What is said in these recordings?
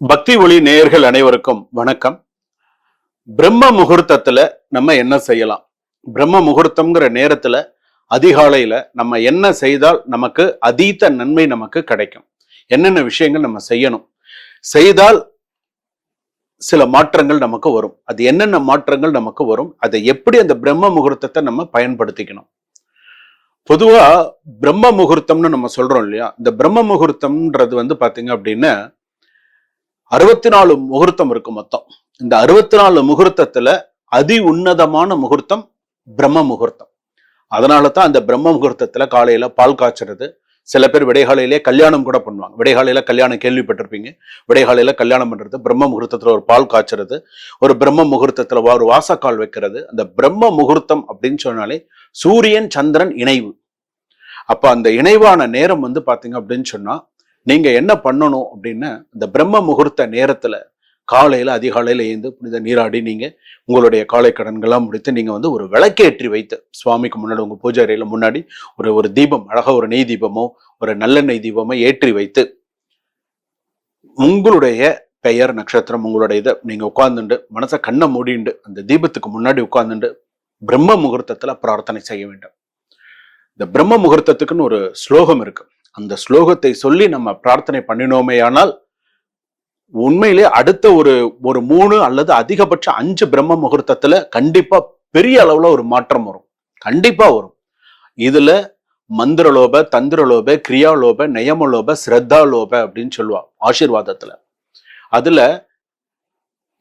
பக்தி ஒளி நேயர்கள் அனைவருக்கும் வணக்கம். பிரம்ம முகூர்த்தத்துல நம்ம என்ன செய்யலாம்? பிரம்ம முகூர்த்தம்ங்கிற நேரத்துல அதிகாலையில நம்ம என்ன செய்தால் நமக்கு அதீத நன்மை நமக்கு கிடைக்கும். என்னென்ன விஷயங்கள் நம்ம செய்யணும்? செய்தால் சில மாற்றங்கள் நமக்கு வரும். அது என்னென்ன மாற்றங்கள் நமக்கு வரும்? அதை எப்படி அந்த பிரம்ம முகூர்த்தத்தை நம்ம பயன்படுத்திக்கணும்? பொதுவா பிரம்ம முகூர்த்தம்னு நம்ம சொல்றோம் இல்லையா? இந்த பிரம்ம முகூர்த்தம்ன்றது வந்து பாத்தீங்க அப்படின்னா அறுபத்தி நாலு முகூர்த்தம் இருக்கு மொத்தம். இந்த அறுபத்தி நாலு முகூர்த்தத்துல அதி உன்னதமான முகூர்த்தம் பிரம்ம முகூர்த்தம். அதனால தான் அந்த பிரம்ம முகூர்த்தத்துல காலையில பால் காய்ச்சறது. சில பேர் விடைகாலையிலே கல்யாணம் கூட பண்ணுவாங்க. விடைகாலையில கல்யாணம் கேள்விப்பட்டிருப்பீங்க. விடைகாலையில கல்யாணம் பண்றது பிரம்ம முகூர்த்தத்துல ஒரு பால் காய்ச்சறது ஒரு பிரம்ம முகூர்த்தத்துல ஒரு வாசக்கால் வைக்கிறது. அந்த பிரம்ம முகூர்த்தம் அப்படின்னு சொன்னாலே சூரியன் சந்திரன் இணைவு. அப்ப அந்த இணைவான நேரம் வந்து பாத்தீங்க அப்படின்னு சொன்னா நீங்க என்ன பண்ணணும் அப்படின்னா இந்த பிரம்ம முகூர்த்த நேரத்துல காலையில அதிகாலையில எழுந்து புனித நீராடி நீங்க உங்களுடைய காலை கடன்கள்லாம் முடித்து நீங்க வந்து ஒரு விளக்கேற்றி வைத்து சுவாமிக்கு முன்னாடி உங்க பூஜை முன்னாடி ஒரு ஒரு தீபம் அழகா ஒரு நெய் தீபமோ ஒரு நல்லெண்ணெய் தீபமோ ஏற்றி வைத்து உங்களுடைய பெயர் நட்சத்திரம் உங்களுடைய இதை நீங்க உட்கார்ந்துண்டு மனசை கண்ணை மூடிண்டு அந்த தீபத்துக்கு முன்னாடி உட்கார்ந்துண்டு பிரம்ம முகூர்த்தத்துல பிரார்த்தனை செய்ய வேண்டும். இந்த பிரம்ம முகூர்த்தத்துக்குன்னு ஒரு ஸ்லோகம் இருக்கு. அந்த ஸ்லோகத்தை சொல்லி நம்ம பிரார்த்தனை பண்ணினோமேயானால் உண்மையிலே அடுத்த ஒரு ஒரு மூணு அல்லது அதிகபட்சம் அஞ்சு பிரம்ம முகூர்த்தத்துல கண்டிப்பா பெரிய அளவுல ஒரு மாற்றம் வரும். கண்டிப்பா வரும். இதுல மந்திரலோப தந்திரலோப கிரியாலோப நயமலோப ஸ்ரத்தாலோப அப்படின்னு சொல்லுவா ஆசீர்வாதத்துல. அதுல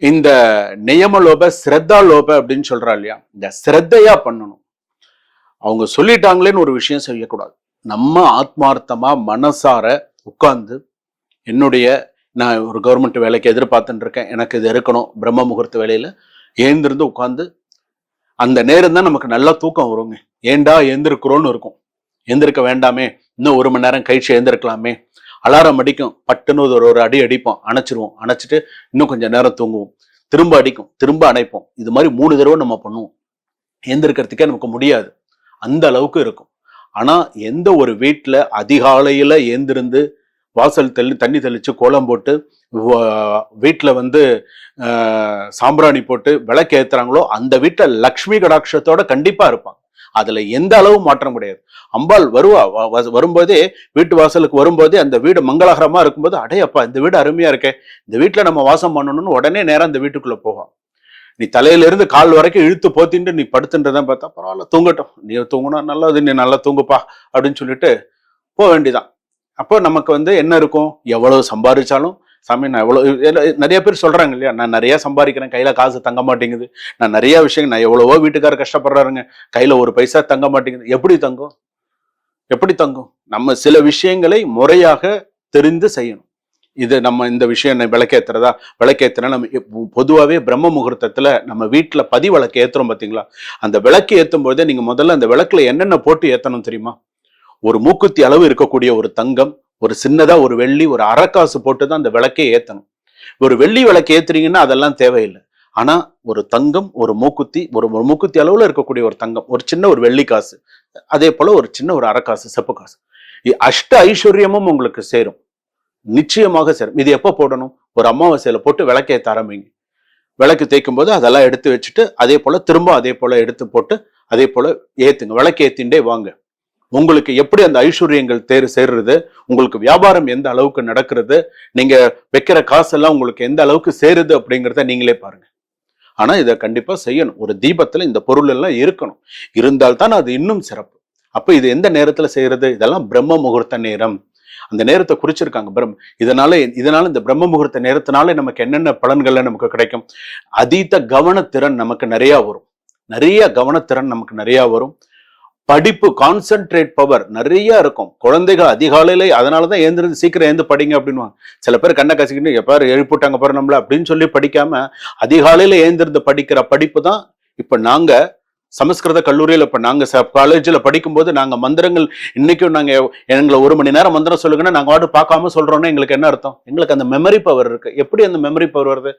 இந்த நியமலோப ஸ்ரத்தாலோப அப்படின்னு சொல்றா இல்லையா? இந்த ஸ்ரத்தையா பண்ணணும். அவங்க சொல்லிட்டாங்களேன்னு ஒரு விஷயம் செய்யக்கூடாது. நம்ம ஆத்மார்த்தமாக மனசார உட்கார்ந்து என்னுடைய நான் ஒரு கவர்மெண்ட் வேலைக்கு எதிர்பார்த்துட்டு இருக்கேன் எனக்கு இது இருக்கணும் பிரம்ம முகூர்த்த வேலையில் எழுந்திருந்து உட்காந்து அந்த நேரம் தான் நமக்கு நல்லா தூக்கம் வருங்க. ஏண்டா எழுந்திருக்கிறோன்னு இருக்கும். எந்திருக்க வேண்டாமே. இன்னும் ஒரு மணி நேரம் கழிச்சு எழுந்திருக்கலாமே அலாரம் அடிக்கும். பட்டுன்னு ஒரு ஒரு அடி அடிப்போம். அணைச்சிருவோம். அணைச்சிட்டு இன்னும் கொஞ்சம் நேரம் தூங்குவோம். திரும்ப அடிக்கும். திரும்ப அணைப்போம். இது மாதிரி மூணு தடவை நம்ம பண்ணுவோம். எந்திருக்கிறதுக்கே நமக்கு முடியாது. அந்த அளவுக்கு இருக்கும். ஆனால் எந்த ஒரு வீட்டில் அதிகாலையில் ஏந்திருந்து வாசல் தெளி தண்ணி தெளித்து கோலம் போட்டு வீட்டில் வந்து சாம்பிராணி போட்டு விளக்கு ஏற்றுறாங்களோ அந்த வீட்டில் லக்ஷ்மி கடாட்சத்தோட கண்டிப்பாக இருப்பாங்க. அதில் எந்த அளவு மாற்றம் கிடையாது. அம்பாள் வருவா வ- வரும்போதே வீட்டு வாசலுக்கு வரும்போதே அந்த வீடு மங்களகரமாக இருக்கும்போது அடையப்பா இந்த வீடு அருமையாக இருக்கே இந்த வீட்டில் நம்ம வாசம் பண்ணணும்னு உடனே நேரம் அந்த வீட்டுக்குள்ளே போகும். நீ தலையிலேருந்து கால் வரைக்கும் இழுத்து போத்தின்ட்டு நீ படுத்துன்றதான் பார்த்தா பரவாயில்ல தூங்கட்டும். நீ தூங்கினா நல்லது நீ நல்லா தூங்குப்பா அப்படின்னு சொல்லிட்டு போக வேண்டியதான் அப்போ நமக்கு வந்து என்ன இருக்கும்? எவ்வளவு சம்பாதிச்சாலும் சாமி நான் எவ்வளோ நிறைய பேர் சொல்கிறாங்க இல்லையா நான் நிறையா சம்பாதிக்கிறேன் கையில் காசு தங்க மாட்டேங்குது. நான் நிறையா விஷயங்கள் நான் எவ்வளவோ வீட்டுக்காரர் கஷ்டப்படுறாருங்க கையில் ஒரு பைசா தங்க மாட்டேங்குது. எப்படி தங்கும்? எப்படி தங்கும்? நம்ம சில விஷயங்களை முறையாக தெரிந்து செய்யணும். இது நம்ம இந்த விஷயம் என்ன விளக்கேத்துறதா? நம்ம பொதுவாகவே பிரம்ம முகூர்த்தத்தில் நம்ம வீட்டில் பதி விளக்கு ஏற்றுறோம் பார்த்தீங்களா அந்த விளக்கு ஏற்றும் போதே நீங்கள் முதல்ல அந்த விளக்கில் என்னென்ன போட்டு ஏற்றணும் தெரியுமா? ஒரு மூக்குத்தி அளவு இருக்கக்கூடிய ஒரு தங்கம் ஒரு சின்னதாக ஒரு வெள்ளி ஒரு அரைக்காசு போட்டு தான் அந்த விளக்கே ஏற்றணும் ஒரு வெள்ளி விளக்கு ஏற்றுறீங்கன்னா அதெல்லாம் தேவையில்லை. ஆனால் ஒரு தங்கம் ஒரு மூக்குத்தி ஒரு ஒரு மூக்குத்தி அளவில் இருக்கக்கூடிய ஒரு தங்கம் ஒரு சின்ன ஒரு வெள்ளி காசு அதே போல் ஒரு சின்ன ஒரு அரைக்காசு செப்பு காசு. அஷ்ட ஐஸ்வர்யமும் உங்களுக்கு சேரும். நிச்சயமாக சேரும் இது எப்போ போடணும்? ஒரு அமாவாசையில் போட்டு விளக்கேற்ற ஆரம்பிங்க. விளக்கு தேய்க்கும் போது அதெல்லாம் எடுத்து வச்சுட்டு அதே போல் திரும்ப அதே போல் எடுத்து போட்டு அதே போல் ஏற்றுங்க விளக்கு ஏற்றிண்டே வாங்க. உங்களுக்கு எப்படி அந்த ஐஸ்வர்யங்கள் தேர் சேர்றது? உங்களுக்கு வியாபாரம் எந்த அளவுக்கு நடக்கிறது? நீங்கள் வைக்கிற காசெல்லாம் உங்களுக்கு எந்த அளவுக்கு சேருது அப்படிங்கிறத நீங்களே பாருங்கள் ஆனால் இதை கண்டிப்பாக செய்யணும். ஒரு தீபத்தில் இந்த பொருள் எல்லாம் இருக்கணும். இருந்தால்தான் அது இன்னும் சிறப்பு. அப்போ இது எந்த நேரத்தில் செய்கிறது இதெல்லாம் பிரம்ம முகூர்த்த நேரம். அந்த நேரத்தை குறிச்சிருக்காங்க பிரம் இதனால இதனால இந்த பிரம்ம முகூர்த்த நேரத்தினால நமக்கு என்னென்ன பலன்கள்ல நமக்கு கிடைக்கும்? அதீத கவனத்திறன் நமக்கு நிறைய வரும். நிறைய கவனத்திறன் நமக்கு நிறைய வரும். படிப்பு கான்சென்ட்ரேட் பவர் நிறைய இருக்கும். குழந்தைகள் அதிகாலையில அதனாலதான் எழுந்திருந்து சீக்கிரம் எழுந்து படிங்க அப்படின்வாங்க சில பேர் கண்ணை கசிக்கிட்டு எப்பாரு எழுப்பிட்டாங்க பாரு நம்மள அப்படின்னு சொல்லி படிக்காம அதிகாலையில எழுந்திருந்து படிக்கிற படிப்பு தான் இப்போ நாங்கள் சமஸ்கிருத கல்லூரியில இப்போ நாங்க காலேஜ்ல படிக்கும்போது நாங்க மந்திரங்கள் இன்னைக்கும் நாங்க எங்களை ஒரு மணி நேரம் மந்திரம் சொல்லுங்கன்னா நாங்க வாட்டு பார்க்காம சொல்றோம்னா எங்களுக்கு என்ன அர்த்தம்? எங்களுக்கு அந்த மெமரி பவர் இருக்கு. எப்படி அந்த மெமரி பவர் வருது?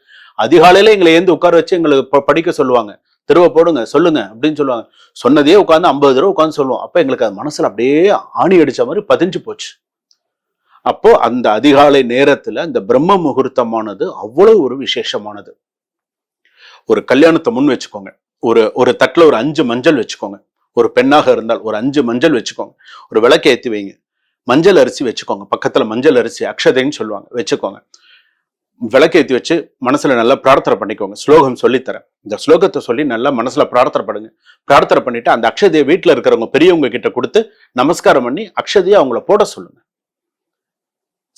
அதிகாலையில எங்களை ஏந்து உட்கார வச்சு எங்களுக்கு படிக்க சொல்லுவாங்க. தெருவை போடுங்க சொல்லுங்க அப்படின்னு சொல்லுவாங்க. சொன்னதே உட்காந்து ஐம்பது தடவை உட்காந்து சொல்லுவோம். அப்போ எங்களுக்கு அது மனசுல அப்படியே ஆணி அடித்த மாதிரி பதிஞ்சு போச்சு. அப்போ அந்த அதிகாலை நேரத்துல அந்த பிரம்ம முகூர்த்தமானது அவ்வளவு ஒரு விசேஷமானது. ஒரு கல்யாணத்தை முன் வச்சுக்கோங்க. ஒரு ஒரு தட்டில் ஒரு அஞ்சு மஞ்சள் வச்சுக்கோங்க. ஒரு பெண்ணாக இருந்தால் ஒரு அஞ்சு மஞ்சள் வச்சுக்கோங்க. ஒரு விளக்கு ஏற்றி வைங்க. மஞ்சள் அரிசி வச்சுக்கோங்க. பக்கத்தில் மஞ்சள் அரிசி அக்ஷதைன்னு சொல்லுவாங்க. வச்சுக்கோங்க. விளக்கேத்தி வச்சு மனசுல நல்லா பிரார்த்தனை பண்ணிக்கோங்க. ஸ்லோகம் சொல்லித்தரேன். இந்த ஸ்லோகத்தை சொல்லி நல்லா மனசில் பிரார்த்தனை பண்ணுங்க. பிரார்த்தனை பண்ணிட்டு அந்த அக்ஷதையை வீட்டில் இருக்கிறவங்க பெரியவங்க கிட்ட கொடுத்து நமஸ்காரம் பண்ணி அக்ஷதையை அவங்கள போட சொல்லுங்க.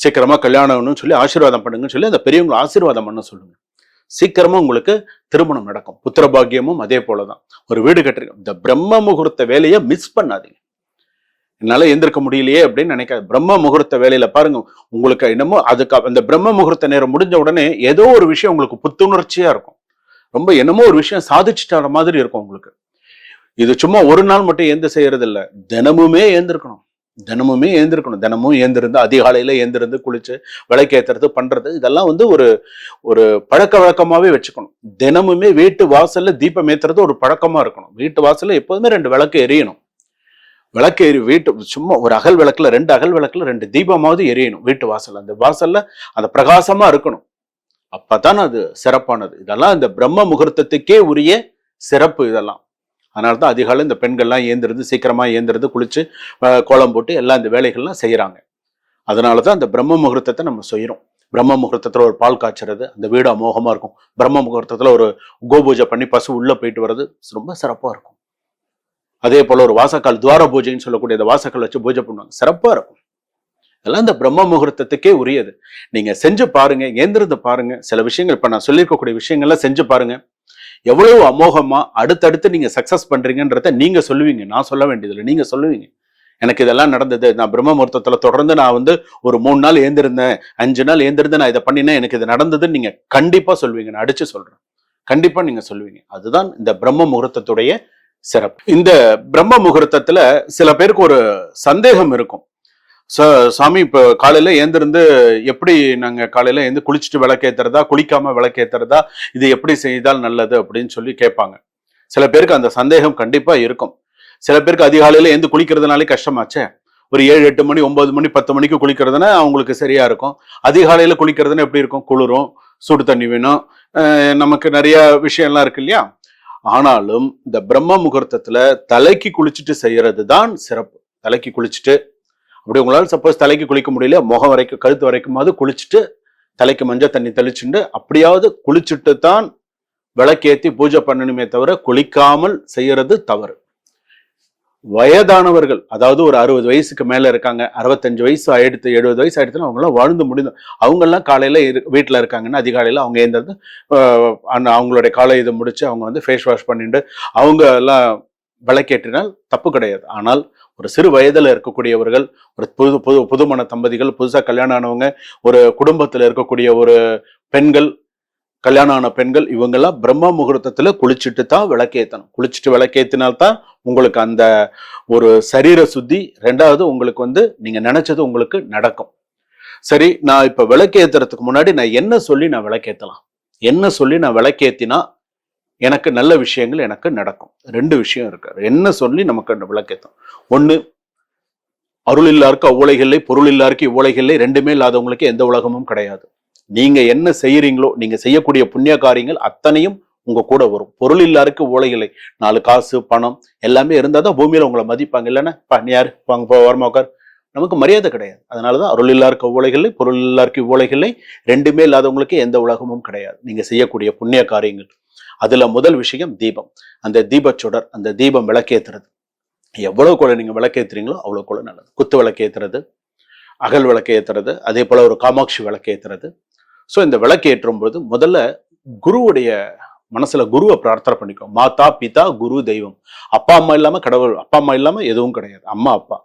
சீக்கிரமாக கல்யாணம்னு சொல்லி ஆசீர்வாதம் பண்ணுங்கன்னு சொல்லி அந்த பெரியவங்களை ஆசீர்வாதம் பண்ண சொல்லுங்க. சீக்கிரமா உங்களுக்கு திருமணம் நடக்கும். புத்திரபாகியமும் அதே அதே போலதான். ஒரு வீடு கட்டிருக்கோம் இந்த பிரம்ம முகூர்த்த வேலையை மிஸ் பண்ணாதீங்க. என்னால எந்திருக்க முடியலையே அப்படின்னு நினைக்காது. பிரம்ம முகூர்த்த வேலையில பாருங்க உங்களுக்கு என்னமோ அதுக்கு அந்த பிரம்ம முகூர்த்த நேரம் முடிஞ்ச உடனே ஏதோ ஒரு விஷயம் உங்களுக்கு புத்துணர்ச்சியா இருக்கும். ரொம்ப என்னமோ ஒரு விஷயம் சாதிச்சுட்டார மாதிரி இருக்கும் உங்களுக்கு. இது சும்மா ஒரு நாள் மட்டும் ஏந்து செய்யறது இல்ல தினமுமே ஏந்திருக்கணும். தினமுமே ஏந்திருக்கணும். தினமும் ஏந்திருந்து அதிகாலையில் ஏந்திருந்து குளிச்சு விளக்கேத்துறது பண்ணுறது இதெல்லாம் வந்து ஒரு ஒரு பழக்க வழக்கமாகவே வச்சுக்கணும். தினமுமே வீட்டு வாசலில் தீபம் ஏத்துறது ஒரு பழக்கமாக இருக்கணும். வீட்டு வாசலில் எப்போதுமே ரெண்டு விளக்கு எரியணும். விளக்கு எரி வீட்டு சும்மா ஒரு அகல் விளக்கில் ரெண்டு அகல் விளக்கில் ரெண்டு தீபமாவது எரியணும் வீட்டு வாசலில். அந்த வாசலில் அந்த பிரகாசமாக இருக்கணும். அப்பதான் அது சிறப்பானது. இதெல்லாம் இந்த பிரம்ம முகூர்த்தத்துக்கே உரிய சிறப்பு இதெல்லாம். அதனால தான் அதிகாலை இந்த பெண்கள்லாம் ஏந்திருந்து சீக்கிரமாக ஏந்திருந்து குளித்து கோலம் போட்டு எல்லாம் இந்த வேலைகள்லாம் செய்யறாங்க. அதனால தான் அந்த பிரம்ம முகூர்த்தத்தை நம்ம செய்கிறோம் பிரம்ம முகூர்த்தத்தில் ஒரு பால் காய்ச்சறது அந்த வீடு அமோகமாக இருக்கும். பிரம்ம முகூர்த்தத்தில் ஒரு கோபூஜை பண்ணி பசு உள்ளே போயிட்டு வர்றது ரொம்ப சிறப்பா இருக்கும். அதே போல ஒரு வாசக்கால் துவார பூஜைன்னு சொல்லக்கூடிய அந்த வாசக்கால் வச்சு பூஜை பண்ணுவாங்க. சிறப்பாக இருக்கும். இதெல்லாம் இந்த பிரம்ம முகூர்த்தத்துக்கே உரியது. நீங்க செஞ்சு பாருங்க ஏந்திருந்து பாருங்க. சில விஷயங்கள் இப்போ நான் சொல்லியிருக்கக்கூடிய விஷயங்கள்லாம் செஞ்சு பாருங்க. எவ்வளவு அமோகமா அடுத்தடுத்து நீங்க சக்சஸ் பண்றீங்கன்றத நீங்க சொல்லுவீங்க. நான் சொல்ல வேண்டியதில்லை. நீங்க சொல்லுவீங்க. எனக்கு இதெல்லாம் நடந்தது. நான் பிரம்ம முகூர்த்தத்துல தொடர்ந்து நான் வந்து ஒரு மூணு நாள் ஏந்திருந்தேன் அஞ்சு நாள் ஏந்திருந்து நான் இதை பண்ணினேன் எனக்கு இது நடந்ததுன்னு நீங்க கண்டிப்பா சொல்வீங்க நான் அடிச்சு சொல்றேன். கண்டிப்பா நீங்க சொல்லுவீங்க. அதுதான் இந்த பிரம்ம முகூர்த்தத்துடைய சிறப்பு. இந்த பிரம்ம முகூர்த்தத்துல சில பேருக்கு ஒரு சந்தேகம் இருக்கும். சாமி இப்போ காலையில் ஏந்திருந்து எப்படி நாங்கள் காலையில் எழுந்து குளிச்சுட்டு விளக்கேத்துறதா குளிக்காமல் விளக்கேற்றுறதா இது எப்படி செய்தால் நல்லது அப்படின்னு சொல்லி கேட்பாங்க. சில பேருக்கு அந்த சந்தேகம் கண்டிப்பாக இருக்கும். சில பேருக்கு அதிகாலையில் எழுந்து குளிக்கிறதுனாலே கஷ்டமாச்சே. ஒரு ஏழு எட்டு மணி ஒன்பது மணி பத்து மணிக்கு குளிக்கிறதுனா அவங்களுக்கு சரியா இருக்கும். அதிகாலையில் குளிக்கிறதுனா எப்படி இருக்கும்? குளிரும் சுடு தண்ணி வேணும் நமக்கு நிறைய விஷயம்லாம் இருக்கு இல்லையா? ஆனாலும் இந்த பிரம்ம முகூர்த்தத்தில் தலைக்கு குளிச்சுட்டு செய்யறது தான் சிறப்பு. தலைக்கு குளிச்சுட்டு அப்படி உங்களால் சப்போஸ் தலைக்கு குளிக்க முடியல முகம் வரைக்கும் கழுத்து வரைக்குமாவது குளிச்சுட்டு தலைக்கு மஞ்சள் தண்ணி தெளிச்சுட்டு அப்படியாவது குளிச்சுட்டு தான் விளக்கேற்றி பூஜை பண்ணணுமே தவிர குளிக்காமல் செய்யறது தவறு. வயதானவர்கள் அதாவது ஒரு அறுபது வயசுக்கு மேல இருக்காங்க அறுபத்தஞ்சு வயசு ஆயிடுத்து எழுபது வயசு ஆயிடுத்துன்னு அவங்களாம் வாழ்ந்து முடிந்து அவங்கெல்லாம் காலையில இரு வீட்டில் இருக்காங்கன்னா அதிகாலையில் அவங்க எழுந்திருந்து அந்த அவங்களுடைய காலை இதை முடிச்சு அவங்க வந்து ஃபேஸ் வாஷ் பண்ணிட்டு அவங்க எல்லாம் விளக்கேற்றினால் தப்பு கிடையாது. ஆனால் ஒரு சிறு வயதில் இருக்கக்கூடியவர்கள் ஒரு புது புது புதுமண தம்பதிகள் புதுசாக கல்யாணம் ஆனவங்க ஒரு குடும்பத்தில் இருக்கக்கூடிய ஒரு பெண்கள் கல்யாணம் ஆன பெண்கள் இவங்கெல்லாம் பிரம்ம முகூர்த்தத்தில் குளிச்சுட்டு தான் விளக்கேற்றணும் குளிச்சுட்டு விளக்கேற்றினால்தான் உங்களுக்கு அந்த ஒரு சரீர சுத்தி ரெண்டாவது உங்களுக்கு வந்து நீங்கள் நினச்சது உங்களுக்கு நடக்கும். சரி நான் இப்போ விளக்கேத்துறதுக்கு முன்னாடி நான் என்ன சொல்லி நான் விளக்கேற்றலாம் என்ன சொல்லி நான் விளக்கேற்றினா எனக்கு நல்ல விஷயங்கள் எனக்கு நடக்கும். ரெண்டு விஷயம் இருக்கு. என்ன சொல்லி நமக்கு அந்த விளக்கேத்தம்? ஒன்று அருள் இல்லாருக்கு அவ்வுலகில்லை பொருள் இல்லாருக்கு இவ்வுலகில்லை ரெண்டுமே இல்லாதவங்களுக்கு எந்த உலகமும் கிடையாது. நீங்க என்ன செய்யறீங்களோ நீங்க செய்யக்கூடிய புண்ணிய காரியங்கள் அத்தனையும் உங்க கூட வரும். பொருள் இல்லாருக்கு ஓலைகளை நாலு காசு பணம் எல்லாமே இருந்தால் தான் பூமியில் உங்களை மதிப்பாங்க. இல்லைன்னா நீ யார்? வாங்க போ வரமா உட்கார் நமக்கு மரியாதை கிடையாது. அதனாலதான் அருள் இல்லாருக்கு உலகில்லை பொருள் இல்லாருக்கு இவ்வுலகில்லை ரெண்டுமே இல்லாதவங்களுக்கு எந்த உலகமும் கிடையாது. நீங்க செய்யக்கூடிய புண்ணிய காரியங்கள். அதுல முதல் விஷயம் தீபம். அந்த தீபச்சுடர் அந்த தீபம் விளக்கேத்துறது. எவ்வளவு கூட நீங்க விளக்கேத்துறீங்களோ அவ்வளவு கூட நல்லது. குத்து விளக்கேற்றுறது அகல் விளக்கேற்றுறது அதே போல ஒரு காமாட்சி விளக்கேற்றுறது ஸோ இந்த விளக்கேற்றும் போது முதல்ல குருவுடைய மனசுல குருவை பிரார்த்தனை பண்ணிக்கோ. மாதா பிதா குரு தெய்வம். அப்பா அம்மா இல்லாம கடவுள் அப்பா அம்மா இல்லாம எதுவும் கிடையாது. அம்மா அப்பா.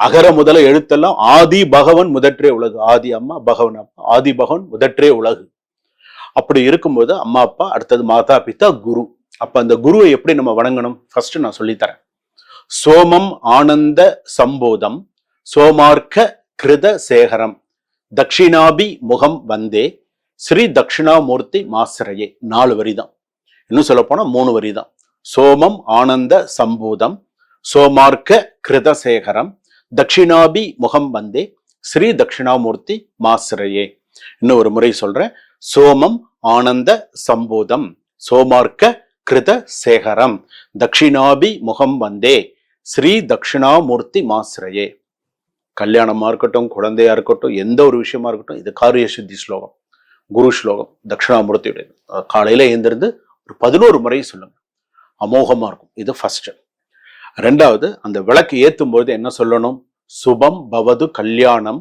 அகர முதல எழுத்தெல்லாம் ஆதி பகவன் முதற்றே உலகு. ஆதி அம்மா பகவன் அம்மா ஆதி பகவன் முதற்றே உலகு. அப்படி இருக்கும்போது அம்மா அப்பா அடுத்தது மாதா பிதா குரு. அப்ப அந்த குருவை எப்படி நம்ம வணங்கணும்? ஃபர்ஸ்ட் நான் சொல்லித்தரேன். சோமம் ஆனந்த சம்போதம் சோமார்க்க கிருத சேகரம் தக்ஷிணாபி முகம் வந்தே ஸ்ரீ தக்ஷிணாமூர்த்தி மாசரையே நாலு வரி தான் இன்னும் சொல்ல போனா மூணு வரி தான் சோமம் ஆனந்த சம்பூதம் சோமார்க்க கிருத தட்சிணாபி தக்ஷிணாபி முகம் வந்தே ஸ்ரீ தட்சிணாமூர்த்தி மாசிரையே இன்னும் ஒரு முறை சொல்றேன். சோமம் ஆனந்த சம்போதம் சோமார்க்க கிருத சேகரம். தட்சிணாபி முகம் வந்தே ஸ்ரீ தட்சிணாமூர்த்தி மாசிரையே கல்யாணமா இருக்கட்டும் குழந்தையா இருக்கட்டும் எந்த ஒரு விஷயமா இருக்கட்டும் இது காரிய சித்தி ஸ்லோகம் குரு ஸ்லோகம் தட்சிணாமூர்த்தியுடைய காலையில எழுந்திருந்து ஒரு பதினோரு முறை சொல்லுங்க. அமோகமா இருக்கும். இது ஃபர்ஸ்ட் ரெண்டாவது அந்த விளக்கு ஏற்றும் போது என்ன சொல்லணும்? சுபம் பவது கல்யாணம்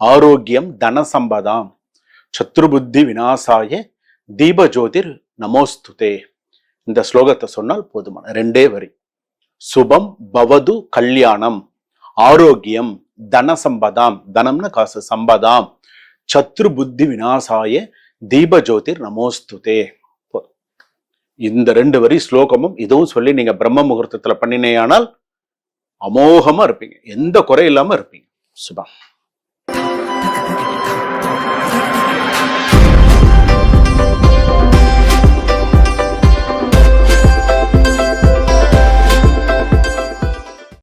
ஆரோக்கியம் தனசம்பதாம் சத்ருபுத்தி விநாசாய தீபஜோதிர் நமோஸ்துதே. இந்த ஸ்லோகத்தை சொன்னால் போதுமான ரெண்டே வரி. சுபம் பவது கல்யாணம் ஆரோக்கியம் தனசம்பதாம் தனம்னு காசு சம்பதாம் சத்ரு புத்தி விநாசாய தீபஜோதிர் நமோஸ்துதே. இந்த ரெண்டு வரி ஸ்லோகமும் இதுவும் சொல்லி நீங்க பிரம்ம முகூர்த்தத்துல பண்ணினேயானால் அமோகமா இருப்பீங்க. எந்த குறை இல்லாம இருப்பீங்க. சுபம்.